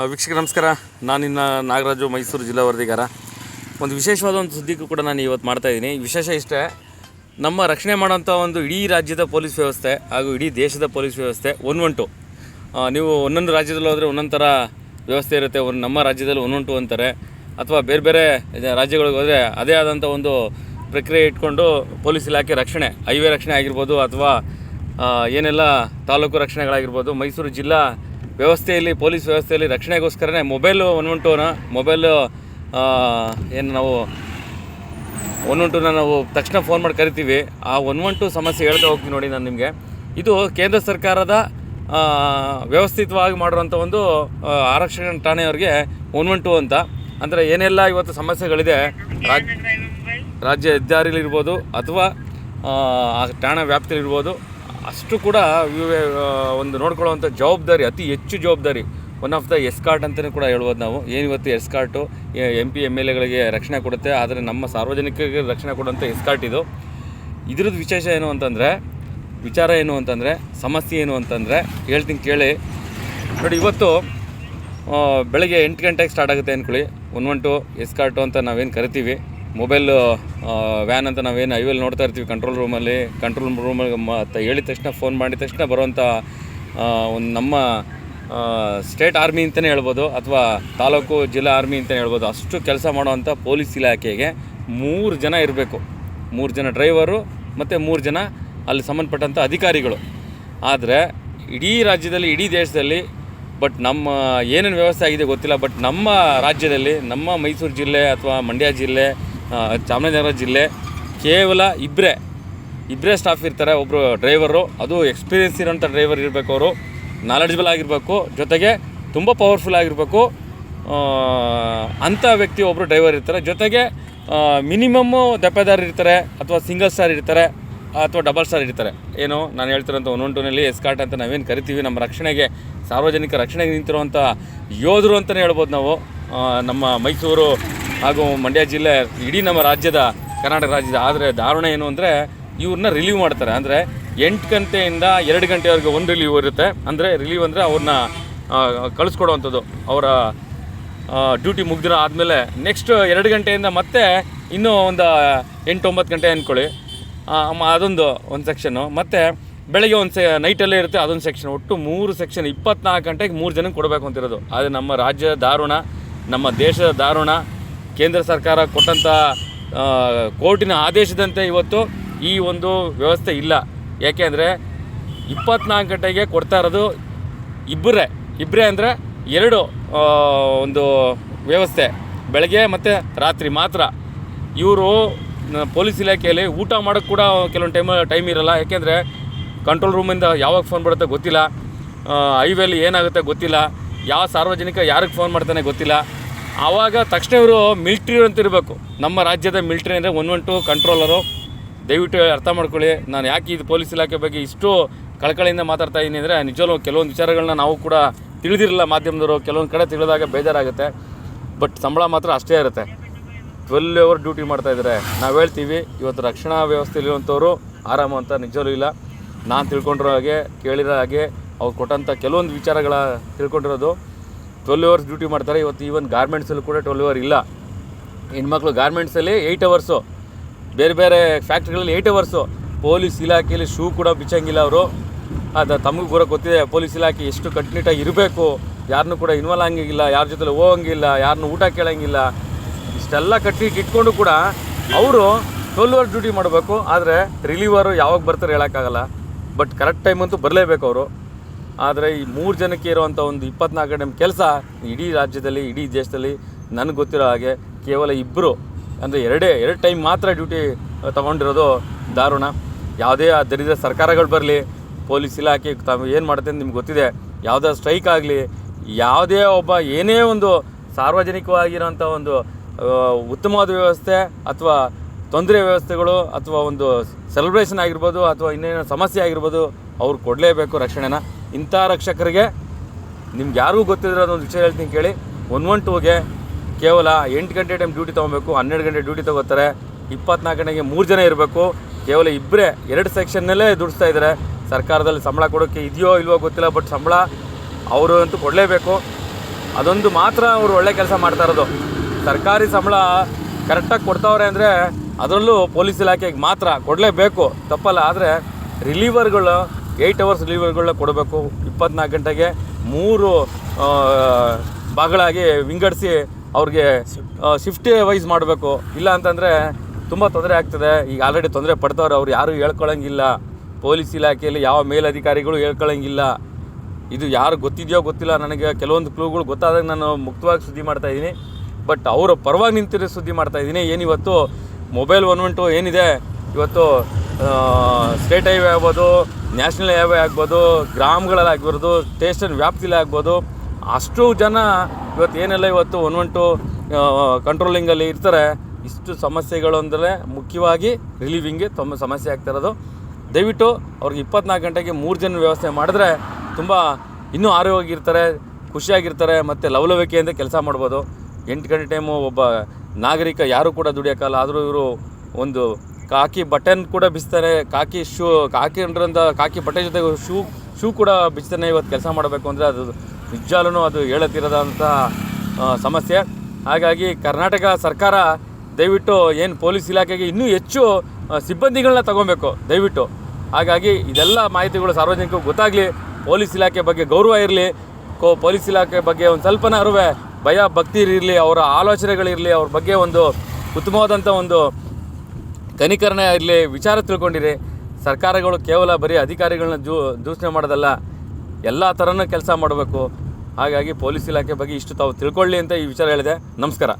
ವೀಕ್ಷಕ ನಮಸ್ಕಾರ. ನಾನಿನ್ನ ನಾಗರಾಜು, ಮೈಸೂರು ಜಿಲ್ಲಾ ವರದಿಗಾರ. ಒಂದು ವಿಶೇಷವಾದ ಒಂದು ಸುದ್ದಿ ಕೂಡ ನಾನು ಇವತ್ತು ಮಾಡ್ತಾ ಇದ್ದೀನಿ ವಿಶೇಷ ಇಷ್ಟೇ, ನಮ್ಮ ರಕ್ಷಣೆ ಮಾಡೋಂಥ ಒಂದು ಇಡೀ ರಾಜ್ಯದ ಪೊಲೀಸ್ ವ್ಯವಸ್ಥೆ ಹಾಗೂ ಇಡೀ ದೇಶದ ಪೊಲೀಸ್ ವ್ಯವಸ್ಥೆ ಒನ್ ಒನ್ ಟು ನೀವು ಒಂದೊಂದು ರಾಜ್ಯದಲ್ಲಿ ಹೋದರೆ ಒಂದೊಂದು ಥರ ವ್ಯವಸ್ಥೆ ಇರುತ್ತೆ. ಒಂದು ನಮ್ಮ ರಾಜ್ಯದಲ್ಲಿ ಒನ್ ಒನ್ ಅಂತಾರೆ. ಅಥವಾ ಬೇರೆ ಬೇರೆ ರಾಜ್ಯಗಳಿಗೆ ಹೋದರೆ ಅದೇ ಆದಂಥ ಒಂದು ಪ್ರಕ್ರಿಯೆ ಇಟ್ಕೊಂಡು ಪೊಲೀಸ್ ಇಲಾಖೆ ರಕ್ಷಣೆ, ಹೈವೇ ರಕ್ಷಣೆ ಆಗಿರ್ಬೋದು ಅಥವಾ ಏನೆಲ್ಲ ತಾಲೂಕು ರಕ್ಷಣೆಗಳಾಗಿರ್ಬೋದು, ಮೈಸೂರು ಜಿಲ್ಲಾ ವ್ಯವಸ್ಥೆಯಲ್ಲಿ, ಪೊಲೀಸ್ ವ್ಯವಸ್ಥೆಯಲ್ಲಿ ರಕ್ಷಣೆಗೋಸ್ಕರನೇ ಮೊಬೈಲು ಒನ್ ಒನ್ ಟೂನ, ಮೊಬೈಲು ಏನು ನಾವು ಒನ್ ಒನ್ ಟೂನ ನಾವು ತಕ್ಷಣ ಫೋನ್ ಮಾಡಿ ಕರಿತೀವಿ. ಆ ಒನ್ ಒನ್ ಟು ಸಮಸ್ಯೆ ಹೇಳ್ತಾ ಹೋಗ್ತೀನಿ ನೋಡಿ ನಾನು ನಿಮಗೆ. ಇದು ಕೇಂದ್ರ ಸರ್ಕಾರದ ವ್ಯವಸ್ಥಿತವಾಗಿ ಮಾಡಿರುವಂಥ ಒಂದು ಆರಕ್ಷಣೆ ಠಾಣೆಯವ್ರಿಗೆ ಒನ್ ಒನ್ ಟು ಅಂತ. ಅಂದರೆ ಏನೆಲ್ಲ ಇವತ್ತು ಸಮಸ್ಯೆಗಳಿದೆ, ರಾಜ್ ರಾಜ್ಯ ಹೆದ್ದಾರಿಲಿರ್ಬೋದು ಅಥವಾ ಆ ಠಾಣಾ ವ್ಯಾಪ್ತಿಲಿರ್ಬೋದು. ಅಷ್ಟು ಕೂಡ ಒಂದು ನೋಡ್ಕೊಳ್ಳುವಂಥ ಜವಾಬ್ದಾರಿ, ಅತಿ ಹೆಚ್ಚು ಜವಾಬ್ದಾರಿ ಒನ್ ಆಫ್ ದ ಎಸ್ಕಾರ್ಟ್ ಅಂತಲೇ ಕೂಡ ಹೇಳ್ಬೋದು ನಾವು. ಏನು ಇವತ್ತು escort M P M L ಎಗಳಿಗೆ ರಕ್ಷಣೆ ಕೊಡುತ್ತೆ, ಆದರೆ ನಮ್ಮ ಸಾರ್ವಜನಿಕರಿಗೆ ರಕ್ಷಣೆ ಕೊಡುವಂಥ ಎಸ್ಕಾರ್ಟ್ ಇದು. ಇದ್ರದ್ದು ವಿಶೇಷ ಏನು ಅಂತಂದರೆ, ವಿಚಾರ ಏನು ಅಂತಂದರೆ, ಸಮಸ್ಯೆ ಏನು ಅಂತಂದರೆ, ಹೇಳ್ತೀನಿ ಕೇಳಿ. ನೋಡಿ, ಇವತ್ತು ಬೆಳಗ್ಗೆ ಎಂಟು ಗಂಟೆಗೆ ಸ್ಟಾರ್ಟ್ ಆಗುತ್ತೆ ಅಂದ್ಕೊಳ್ಳಿ ಒನ್ ಒನ್ ಟು ಎಸ್ಕಾರ್ಟು ಅಂತ ನಾವೇನು ಕರಿತೀವಿ. ಮೊಬೈಲ್ ವ್ಯಾನ್ ಅಂತ ನಾವೇನು ಐವಲ್ಲಿ ನೋಡ್ತಾ ಇರ್ತೀವಿ ಕಂಟ್ರೋಲ್ ರೂಮಲ್ಲಿ ಕಂಟ್ರೋಲ್ ರೂಮಲ್ಲಿ ಮತ್ತು ಹೇಳಿದ ತಕ್ಷಣ ಫೋನ್ ಮಾಡಿದ ತಕ್ಷಣ ಬರುವಂಥ ಒಂದು ನಮ್ಮ ಸ್ಟೇಟ್ ಆರ್ಮಿ ಅಂತಲೇ ಹೇಳ್ಬೋದು, ಅಥವಾ ತಾಲೂಕು, ಜಿಲ್ಲಾ ಆರ್ಮಿ ಅಂತಲೇ ಹೇಳ್ಬೋದು. ಅಷ್ಟು ಕೆಲಸ ಮಾಡುವಂಥ ಪೊಲೀಸ್ ಇಲಾಖೆಗೆ ಮೂರು ಜನ ಇರಬೇಕು. ಮೂರು ಜನ ಡ್ರೈವರು ಮತ್ತು ಮೂರು ಜನ ಅಲ್ಲಿ ಸಂಬಂಧಪಟ್ಟಂಥ ಅಧಿಕಾರಿಗಳು. ಆದರೆ, ಇಡೀ ರಾಜ್ಯದಲ್ಲಿ, ಇಡೀ ದೇಶದಲ್ಲಿ ಬಟ್ ನಮ್ಮ ಏನೇನು ವ್ಯವಸ್ಥೆ ಆಗಿದೆ ಗೊತ್ತಿಲ್ಲ ಬಟ್ ನಮ್ಮ ರಾಜ್ಯದಲ್ಲಿ, ನಮ್ಮ ಮೈಸೂರು ಜಿಲ್ಲೆ ಅಥವಾ ಮಂಡ್ಯ ಜಿಲ್ಲೆ ಚಾಮರಾಜನಗರ ಜಿಲ್ಲೆ ಕೇವಲ ಇಬ್ಬರೇ ಇಬ್ಬರೇ ಸ್ಟಾಫ್ ಇರ್ತಾರೆ ಒಬ್ಬರು ಡ್ರೈವರು ಅದು ಎಕ್ಸ್ಪೀರಿಯನ್ಸ್ ಇರೋಂಥ ಡ್ರೈವರ್ ಇರಬೇಕು ಅವರು ನಾಲೆಡ್ಜಬಲ್ ಆಗಿರಬೇಕು, ಜೊತೆಗೆ ತುಂಬ ಪವರ್ಫುಲ್ ಆಗಿರಬೇಕು. ಅಂಥ ವ್ಯಕ್ತಿ ಒಬ್ಬರು ಡ್ರೈವರ್ ಇರ್ತಾರೆ, ಜೊತೆಗೆ ಮಿನಿಮಮ್ಮು ದಪ್ಪೆದಾರ್ ಇರ್ತಾರೆ, ಅಥವಾ ಸಿಂಗಲ್ ಸ್ಟಾರ್ ಇರ್ತಾರೆ, ಅಥವಾ ಡಬಲ್ ಸ್ಟಾರ್ ಇರ್ತಾರೆ. ಏನು, ನಾನು ಹೇಳ್ತಿರೋಂಥ ಒನ್ ಟೂನಲ್ಲಿ ಎಸ್ಕಾರ್ಟ್ ಅಂತ ನಾವೇನು ಕರಿತೀವಿ, ನಮ್ಮ ರಕ್ಷಣೆಗೆ, ಸಾರ್ವಜನಿಕ ರಕ್ಷಣೆಗೆ ನಿಂತಿರುವಂಥ ಯೋಧರು ಅಂತಲೇ ಹೇಳ್ಬೋದು ನಾವು. ನಮ್ಮ ಮೈಸೂರು ಹಾಗೂ ಮಂಡ್ಯ ಜಿಲ್ಲೆ ಇಡೀ ನಮ್ಮ ರಾಜ್ಯದ, ಕರ್ನಾಟಕ ರಾಜ್ಯದ, ಆದರೆ ದಾರುಣ ಏನು ಅಂದರೆ ಇವ್ರನ್ನ ರಿಲೀವ್ ಮಾಡ್ತಾರೆ. ಅಂದರೆ ಎಂಟು ಗಂಟೆಯಿಂದ ಎರಡು ಗಂಟೆವರೆಗೆ ಒಂದು ರಿಲೀವ್ ಇರುತ್ತೆ. ಅಂದರೆ ರಿಲೀವ್ ಅಂದರೆ ಅವ್ರನ್ನ ಕಳಿಸ್ಕೊಡುವಂಥದ್ದು. ಅವರ ಡ್ಯೂಟಿ ಮುಗ್ದಿರೋ ಆದಮೇಲೆ ನೆಕ್ಸ್ಟ್ ಎರಡು ಗಂಟೆಯಿಂದ ಮತ್ತೆ ಇನ್ನೂ ಒಂದು ಎಂಟು ಒಂಬತ್ತು ಗಂಟೆ ಅಂದ್ಕೊಳ್ಳಿ ಅದೊಂದು, ಒಂದು ಸೆಕ್ಷನ್ನು ಮತ್ತು ಬೆಳಗ್ಗೆ ಒಂದು ಸೆ ನೈಟಲ್ಲೇ ಇರುತ್ತೆ ಅದೊಂದು ಸೆಕ್ಷನ್ ಒಟ್ಟು ಮೂರು ಸೆಕ್ಷನ್ ಇಪ್ಪತ್ನಾಲ್ಕು ಗಂಟೆಗೆ ಮೂರು ಜನಕ್ಕೆ ಕೊಡಬೇಕು ಅಂತಿರೋದು. ಆದರೆ ನಮ್ಮ ರಾಜ್ಯದ ದಾರುಣ ನಮ್ಮ ದೇಶದ ದಾರುಣ ಕೇಂದ್ರ ಸರ್ಕಾರ ಕೊಟ್ಟಂಥ ಕೋರ್ಟಿನ ಆದೇಶದಂತೆ ಇವತ್ತು ಈ ಒಂದು ವ್ಯವಸ್ಥೆ ಇಲ್ಲ. ಯಾಕೆ ಅಂದರೆ ಇಪ್ಪತ್ನಾಲ್ಕು ಗಂಟೆಗೆ ಕೊಡ್ತಾ ಇರೋದು ಇಬ್ಬರೇ ಇಬ್ಬರೇ ಅಂದರೆ ಎರಡು ಒಂದು ವ್ಯವಸ್ಥೆ. ಬೆಳಗ್ಗೆ ಮತ್ತು ರಾತ್ರಿ ಮಾತ್ರ. ಇವರು ಪೊಲೀಸ್ ಇಲಾಖೆಯಲ್ಲಿ ಊಟ ಮಾಡೋಕ್ಕೆ ಕೂಡ ಕೆಲವೊಂದು ಟೈಮ್ ಟೈಮ್ ಇರಲ್ಲ. ಯಾಕೆಂದರೆ ಕಂಟ್ರೋಲ್ ರೂಮಿಂದ ಯಾವಾಗ ಫೋನ್ ಬರುತ್ತೆ ಗೊತ್ತಿಲ್ಲ. ಹೈವೇಲಿ ಏನಾಗುತ್ತೆ ಗೊತ್ತಿಲ್ಲ. ಯಾವ ಸಾರ್ವಜನಿಕ ಯಾರಿಗೆ ಫೋನ್ ಮಾಡ್ತಾನೆ ಗೊತ್ತಿಲ್ಲ. ಆವಾಗ ತಕ್ಷಣ ಇವರು ಮಿಲ್ಟ್ರಿ ಅಂತ ಇರಬೇಕು. ನಮ್ಮ ರಾಜ್ಯದ ಮಿಲ್ಟ್ರಿ ಅಂದರೆ ಒನ್ ಒನ್ ಟು ಕಂಟ್ರೋಲರು. ದಯವಿಟ್ಟು ಅರ್ಥ ಮಾಡ್ಕೊಳ್ಳಿ. ನಾನು ಯಾಕೆ ಇದು ಪೊಲೀಸ್ ಇಲಾಖೆ ಬಗ್ಗೆ ಇಷ್ಟು ಕಳಕಳಿಯಿಂದ ಮಾತಾಡ್ತಾ ಇದ್ದೀನಿ ಅಂದರೆ ನಿಜವೂ ಕೆಲವೊಂದು ವಿಚಾರಗಳನ್ನ ನಾವು ಕೂಡ ತಿಳಿದಿರಲ್ಲ ಮಾಧ್ಯಮದವರು. ಕೆಲವೊಂದು ಕಡೆ ತಿಳಿದಾಗ ಬೇಜಾರಾಗುತ್ತೆ. ಬಟ್ ಸಂಬಳ ಮಾತ್ರ ಅಷ್ಟೇ ಇರುತ್ತೆ. ಟ್ವೆಲ್ ಅವರ್ ಡ್ಯೂಟಿ ಮಾಡ್ತಾ ಇದ್ದಾರೆ ನಾವು ಹೇಳ್ತೀವಿ, ಇವತ್ತು ರಕ್ಷಣಾ ವ್ಯವಸ್ಥೆಯಲ್ಲಿರುವಂಥವ್ರು ಆರಾಮ ಅಂತ ನಿಜವೂ ಇಲ್ಲ. ನಾನು ತಿಳ್ಕೊಂಡಿರೋ ಹಾಗೆ, ಕೇಳಿರೋ ಹಾಗೆ, ಅವ್ರು ಕೊಟ್ಟಂಥ ಕೆಲವೊಂದು ವಿಚಾರಗಳ ತಿಳ್ಕೊಂಡಿರೋದು. ಟ್ವೆಲ್ ಅವರ್ಸ್ ಡ್ಯೂಟಿ ಮಾಡ್ತಾರೆ. ಇವತ್ತು ಈವನ್ ಗಾರ್ಮೆಂಟ್ಸಲ್ಲೂ ಕೂಡ ಟ್ವೆಲ್ ಅವರ್ ಇಲ್ಲ. ಹೆಣ್ಮಕ್ಳು ಗಾರ್ಮೆಂಟ್ಸಲ್ಲಿ ಏಯ್ಟ್ ಅವರ್ಸು ಬೇರೆ ಬೇರೆ ಫ್ಯಾಕ್ಟ್ರಿಗಳಲ್ಲಿ ಏಯ್ಟ್ ಅವರ್ಸು ಪೊಲೀಸ್ ಇಲಾಖೆಯಲ್ಲಿ ಶೂ ಕೂಡ ಬಿಚ್ಚಂಗಿಲ್ಲ ಅವರು. ಅದು ತಮಗೂ ಕೂಡ ಗೊತ್ತಿದೆ, ಪೊಲೀಸ್ ಇಲಾಖೆ ಎಷ್ಟು ಕಟ್ಟುನಿಟ್ಟಾಗಿ ಇರಬೇಕು. ಯಾರನ್ನೂ ಕೂಡ ಇನ್ವಾಲ್ವ್ ಆಗಂಗಿಲ್ಲ, ಯಾರ ಜೊತೆಲಿ ಹೋಗಂಗಿಲ್ಲ ಯಾರನ್ನೂ ಊಟ ಕೇಳೋಂಗಿಲ್ಲ. ಇಷ್ಟೆಲ್ಲ ಕಟ್ಟಿ ಇಟ್ಕೊಂಡು ಕೂಡ ಅವರು ಟ್ವೆಲ್ ಅವರ್ ಡ್ಯೂಟಿ ಮಾಡಬೇಕು. ಆದರೆ ರಿಲೀವರು ಯಾವಾಗ ಬರ್ತಾರೆ ಹೇಳೋಕ್ಕಾಗಲ್ಲ. ಬಟ್ ಕರೆಕ್ಟ್ ಟೈಮ್ ಅಂತೂ ಬರಲೇಬೇಕು ಅವರು. ಆದರೆ ಈ ಮೂರು ಜನಕ್ಕೆ ಇರುವಂಥ ಒಂದು ಇಪ್ಪತ್ನಾಲ್ಕು ಗಂಟೆ ಕೆಲಸ ಇಡೀ ರಾಜ್ಯದಲ್ಲಿ, ಇಡೀ ದೇಶದಲ್ಲಿ ನನಗೆ ಗೊತ್ತಿರೋ ಹಾಗೆ ಕೇವಲ ಇಬ್ಬರು ಅಂದರೆ ಎರಡೇ, ಎರಡು ಟೈಮ್ ಮಾತ್ರ ಡ್ಯೂಟಿ ತೊಗೊಂಡಿರೋದು ದಾರುಣ. ಯಾವುದೇ ಆ ದರಿದ್ರ ಸರ್ಕಾರಗಳು ಬರಲಿ, ಪೊಲೀಸ್ ಇಲಾಖೆ ತಾವು ಏನು ಮಾಡುತ್ತೆ ಅಂತ ನಿಮ್ಗೆ ಗೊತ್ತಿದೆ. ಯಾವುದೇ ಸ್ಟ್ರೈಕ್ ಆಗಲಿ, ಯಾವುದೇ ಒಬ್ಬ ಏನೇ ಒಂದು ಸಾರ್ವಜನಿಕವಾಗಿರೋಂಥ ಒಂದು ಉತ್ತಮವಾದ ವ್ಯವಸ್ಥೆ ಅಥವಾ ತೊಂದರೆ ವ್ಯವಸ್ಥೆಗಳು ಅಥವಾ ಒಂದು ಸೆಲೆಬ್ರೇಷನ್ ಆಗಿರ್ಬೋದು ಅಥವಾ ಇನ್ನೇನೋ ಸಮಸ್ಯೆ ಆಗಿರ್ಬೋದು, ಅವ್ರು ಕೊಡಲೇಬೇಕು ರಕ್ಷಣೆನ. ಇಂಥ ರಕ್ಷಕರಿಗೆ ನಿಮ್ಗೆ ಯಾರಿಗೂ ಗೊತ್ತಿದ್ರೆ ಅದೊಂದು ವಿಷಯ ಹೇಳ್ತೀನಿ ಕೇಳಿ. ಒನ್ ಒನ್ ಟೂಗೆ ಕೇವಲ ಎಂಟು ಗಂಟೆ ಟೈಮ್ ಡ್ಯೂಟಿ ತೊಗೊಬೇಕು, ಹನ್ನೆರಡು ಗಂಟೆ ಡ್ಯೂಟಿ ತೊಗೋತಾರೆ, ಇಪ್ಪತ್ನಾಲ್ಕು ಗಂಟೆಗೆ ಮೂರು ಜನ ಇರಬೇಕು, ಕೇವಲ ಇಬ್ಬರೇ ಎರಡು ಸೆಕ್ಷನ್ನಲ್ಲೇ ದುಡಿಸ್ತಾ ಇದ್ದಾರೆ ಸರ್ಕಾರದಲ್ಲಿ ಸಂಬಳ ಕೊಡೋಕ್ಕೆ ಇದೆಯೋ ಇಲ್ವೋ ಗೊತ್ತಿಲ್ಲ ಬಟ್ ಸಂಬಳ ಅವರು ಅಂತೂ ಕೊಡಲೇಬೇಕು. ಅದೊಂದು ಮಾತ್ರ ಅವರು ಒಳ್ಳೆ ಕೆಲಸ ಮಾಡ್ತಾ ಇರೋದು. ಸರ್ಕಾರಿ ಸಂಬಳ ಕರೆಕ್ಟಾಗಿ ಕೊಡ್ತಾವ್ರೆ ಅಂದರೆ ಅದರಲ್ಲೂ ಪೊಲೀಸ್ ಇಲಾಖೆಗೆ ಮಾತ್ರ ಕೊಡಲೇಬೇಕು. ತಪ್ಪಲ್ಲ, ಆದರೆ ರಿಲೀವರ್ಗಳು ಏಯ್ಟ್ ಅವರ್ಸ್ ರಿಲೀವರ್ಗಳನ್ನ ಕೊಡಬೇಕು. ಇಪ್ಪತ್ನಾಲ್ಕು ಗಂಟೆಗೆ ಮೂರು ಭಾಗಗಳಾಗಿ ವಿಂಗಡಿಸಿ ಅವ್ರಿಗೆ ಶಿಫ್ಟ್ ವೈಸ್ ಮಾಡಬೇಕು. ಇಲ್ಲ ಅಂತಂದರೆ ತುಂಬ ತೊಂದರೆ ಆಗ್ತದೆ. ಈಗ ಆಲ್ರೆಡಿ ತೊಂದರೆ ಪಡ್ತವ್ರೆ ಅವ್ರು ಯಾರೂ ಹೇಳ್ಕೊಳ್ಳೋಂಗಿಲ್ಲ ಪೊಲೀಸ್ ಇಲಾಖೆಯಲ್ಲಿ ಯಾವ ಮೇಲಧಿಕಾರಿಗಳು ಹೇಳ್ಕೊಳ್ಳೋಂಗಿಲ್ಲ ಇದು ಯಾರು ಗೊತ್ತಿದೆಯೋ ಗೊತ್ತಿಲ್ಲ ನನಗೆ. ಕೆಲವೊಂದು ಕ್ಲೂಗಳು ಗೊತ್ತಾದಾಗ ನಾನು ಮುಕ್ತವಾಗಿ ಸುದ್ದಿ ಮಾಡ್ತಾ ಇದ್ದೀನಿ. ಬಟ್ ಅವರ ಪರವಾಗಿ ನಿಂತಿರೋ ಸುದ್ದಿ ಮಾಡ್ತಾ ಇದ್ದೀನಿ. ಏನಿವತ್ತು ಮೊಬೈಲ್ ಒನ್ ಒನ್ ಟು ಏನಿದೆ? ಇವತ್ತು ಸ್ಟೇಟ್ ಹೈವೇ ಆಗ್ಬೋದು ನ್ಯಾಷನಲ್ ಹೈವೇ ಆಗ್ಬೋದು, ಗ್ರಾಮಗಳಲ್ಲಿ ಆಗ್ಬೋದು ಸ್ಟೇಷನ್ ವ್ಯಾಪ್ತಿಲಿ ಆಗ್ಬೋದು, ಅಷ್ಟು ಜನ ಇವತ್ತು ಏನೆಲ್ಲ ಇವತ್ತು ಒನ್ ಒನ್ ಟು ಕಂಟ್ರೋಲಿಂಗಲ್ಲಿ ಇರ್ತಾರೆ, ಇಷ್ಟು ಸಮಸ್ಯೆಗಳು ಅಂದರೆ ಮುಖ್ಯವಾಗಿ ರಿಲೀವಿಂಗ್ಗೆ ತುಂಬ ಸಮಸ್ಯೆ ಆಗ್ತಿರೋದು ದಯವಿಟ್ಟು ಅವ್ರಿಗೆ ಇಪ್ಪತ್ನಾಲ್ಕು ಗಂಟೆಗೆ ಮೂರು ಜನ ವ್ಯವಸ್ಥೆ ಮಾಡಿದ್ರೆ ತುಂಬ ಇನ್ನೂ ಆರೋಗ್ಯವಾಗಿರ್ತಾರೆ, ಖುಷಿಯಾಗಿರ್ತಾರೆ, ಮತ್ತು ಲವಲವಿಕೆಯಿಂದ ಕೆಲಸ ಮಾಡ್ಬೋದು. ಎಂಟು ಗಂಟೆ ಟೈಮು ಒಬ್ಬ ನಾಗರಿಕ ಯಾರೂ ಕೂಡ ದುಡಿಯೋಕ್ಕಲ್ಲ ಆದರೂ ಇವರು ಒಂದು ಕಾಕಿ ಬಟನ್ ಕೂಡ ಬಿಸ್ತಾರೆ, ಕಾಕಿ ಶೂ, ಕಾಕಿ ಅಂದ್ರಿಂದ ಕಾಕಿ ಬಟ್ಟೆ ಜೊತೆ ಶೂ ಶೂ ಕೂಡ ಬಿಚ್ತಾನೆ ಇವತ್ತು ಕೆಲಸ ಮಾಡಬೇಕು ಅಂದರೆ ಅದು ನಿಜಾಲೂ ಅದು ಹೇಳತ್ತಿರೋದಂಥ ಸಮಸ್ಯೆ. ಹಾಗಾಗಿ ಕರ್ನಾಟಕ ಸರ್ಕಾರ ದಯವಿಟ್ಟು ಏನು ಪೊಲೀಸ್ ಇಲಾಖೆಗೆ ಇನ್ನೂ ಹೆಚ್ಚು ಸಿಬ್ಬಂದಿಗಳನ್ನ ತಗೊಬೇಕು, ದಯವಿಟ್ಟು. ಹಾಗಾಗಿ ಇದೆಲ್ಲ ಮಾಹಿತಿಗಳು ಸಾರ್ವಜನಿಕರಿಗೆ ಗೊತ್ತಾಗಲಿ, ಪೊಲೀಸ್ ಇಲಾಖೆ ಬಗ್ಗೆ ಗೌರವ ಇರಲಿ, ಕೋ, ಪೊಲೀಸ್ ಇಲಾಖೆ ಬಗ್ಗೆ ಒಂದು ಅರುವೆ, ಭಯ, ಭಕ್ತಿ ಇರಲಿ, ಅವರ ಆಲೋಚನೆಗಳಿರಲಿ, ಅವ್ರ ಬಗ್ಗೆ ಒಂದು ಉತ್ತಮವಾದಂಥ ಒಂದು ಕನಿಕರಣ ಇಲ್ಲಿ ವಿಚಾರ ತಿಳ್ಕೊಂಡಿರಿ ಸರ್ಕಾರಗಳು ಕೇವಲ ಬರೀ ಅಧಿಕಾರಿಗಳನ್ನ ಜೂ ದೂಷಣೆ ಮಾಡೋದಲ್ಲ, ಎಲ್ಲ ಥರನೂ ಕೆಲಸ ಮಾಡಬೇಕು. ಹಾಗಾಗಿ ಪೊಲೀಸ್ ಇಲಾಖೆ ಬಗ್ಗೆ ಇಷ್ಟು ತಾವು ತಿಳ್ಕೊಳ್ಳಿ ಅಂತ ಈ ವಿಚಾರ ಹೇಳಿದೆ. ನಮಸ್ಕಾರ.